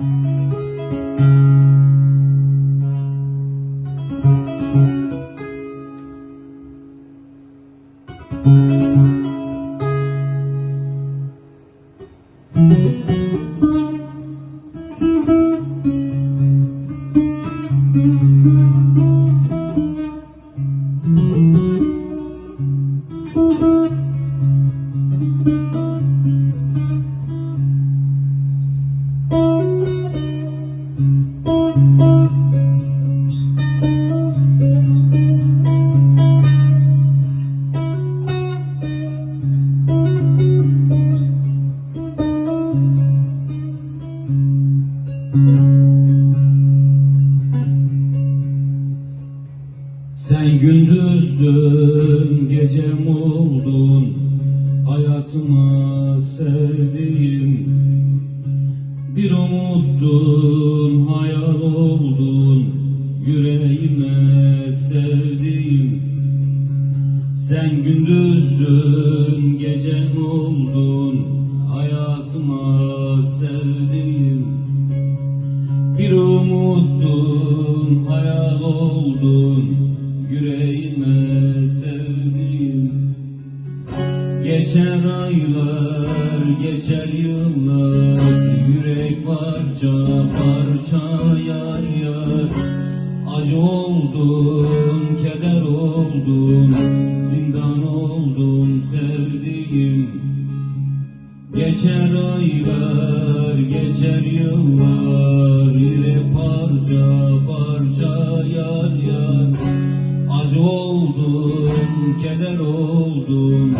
Música Sen gündüzdün, gecem oldun, hayatıma sevdiğim. Bir umuttun, hayal oldun, yüreğime sevdiğim. Sen gündüzdün, gecem oldun, umuttun, hayal oldun, yüreğime sevdiğim. Geçer aylar, geçer yıllar, yürek parça parça yar yar. Acı oldun, keder oldun, zindan oldun sevdiğim. Geçer aylar, geçer yıllar Yürek parça parça yar yar. Acı oldun, keder oldun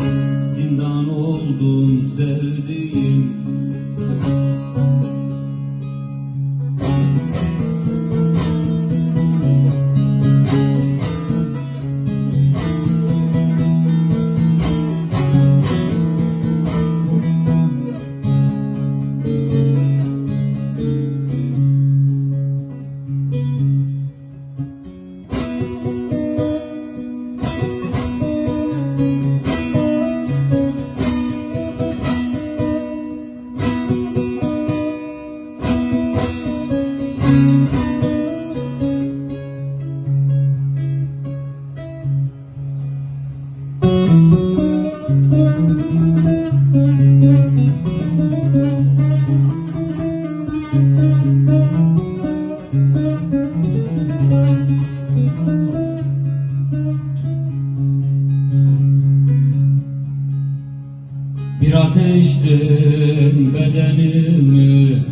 ateştin bedenimi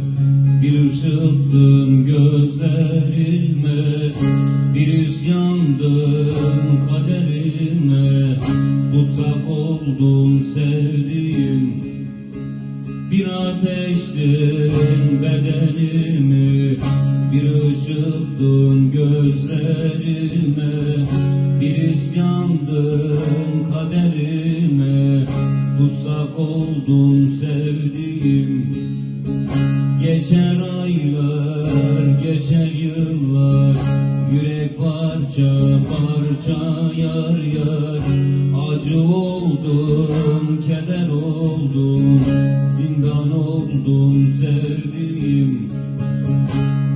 Bir ışıktın gözlerime Bir isyandın kaderime. Tutsak oldun sevdiğim Bir ateştin bedenimi Bir ışıktın gözlerime Bir isyandın kaderime Tutsak oldun sevdiğim. Geçer aylar, geçer yıllar Yürek parça parça yar yar. Acı oldum, keder oldum Zindan oldum sevdiğim.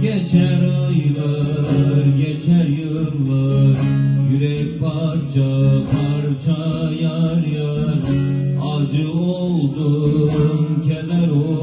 Geçer aylar, geçer yıllar Yürek parça parça yar yar Acı oldum, keder oldum